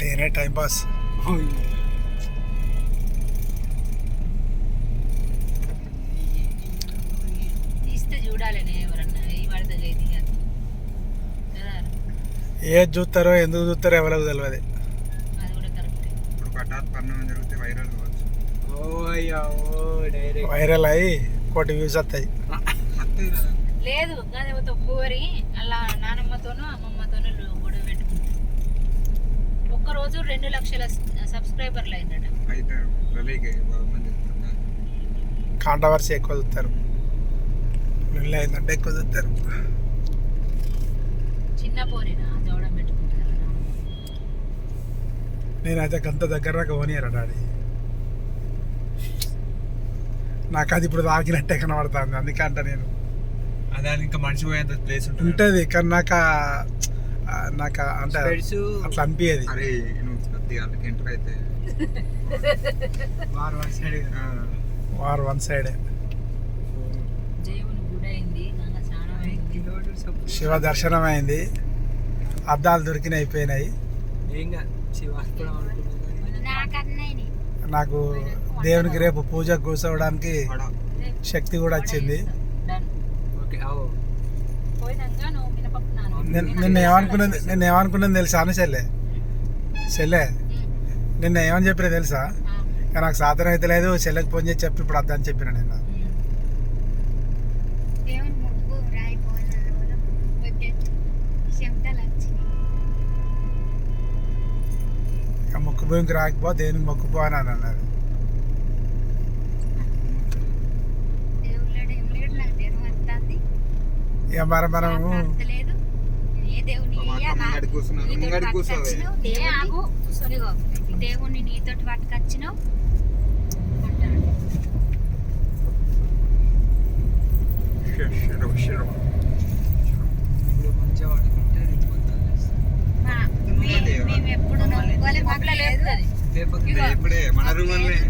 నేనే time pass తీస్తే ఎవరన్నా చేతి కదా? ఏది చూస్తారో ఎందుకు చూస్తారో ఎవరికి తెలియదు అది కూడా కరెక్ట్. ఇప్పుడు హఠాత్ పన్నం జరిగితే వైరల్ కావచ్చు. వైరల్ అయ్యి కోటి వ్యూస్ వస్తాయి. లేదు అదే తక్కువరి అలా నానమ్మతోనూ అమ్మమ్మతోనూ గొడవ పెట్టుకుంటారు. ఒక్కరోజు రెండు లక్షల సబ్స్క్రైబర్లు. కాంట్రవర్సీ ఎక్కువ చూస్తారు. ఏంటంటే ఎక్కువ చూస్తారు. చిన్న పోరిన జోడం పెట్టుకుంటారు? నేనైతే గంత దగ్గర దాకా పోనీయరా డాడీ. నాకు అది ఇప్పుడు తాకినట్టే కనబడుతుంది. అందుకంట నేను. ఆ దానికి ఇంకా మనిషి పోయేంత ప్లేస్ ఉంటుంది ఉంటుంది కానీ నాకు నాకు అంటే అట్లా అనిపించేది అరే నువ్వు కొద్దిగా అందుకు ఎంటర్ అయితే. వారు వన్ సైడ్ వారు వన్ సైడే శివ దర్శనం అయింది అద్దాలు దొరికిన అయిపోయినాయి నాకు దేవునికి రేపు పూజకు కూర్చోవడానికి శక్తి కూడా వచ్చింది. ఓకే నిన్న- ఏమనుకున్నది నిన్న ఏమనుకున్నది తెలుసా అని చెల్లె? చెల్లె నిన్న ఏమని చెప్పినా తెలుసా? ఇక నాకు సాధన అయితే లేదు చెల్లెకి ఫోన్ చేసి చెప్పి ఇప్పుడు అద్దని చెప్పిన నిన్న. మొక్కు భూమికి రాకపో దేనికి మొక్కుపో అని అని అన్నది. దేవుళ్ళడు ఏం లేడు నాకు జ్వరం వస్తుంది ఇక మరి మనము దేవుని పట్టుకొచ్చినావు? మా- మే- మేము ఎప్పుడు మన రూమ్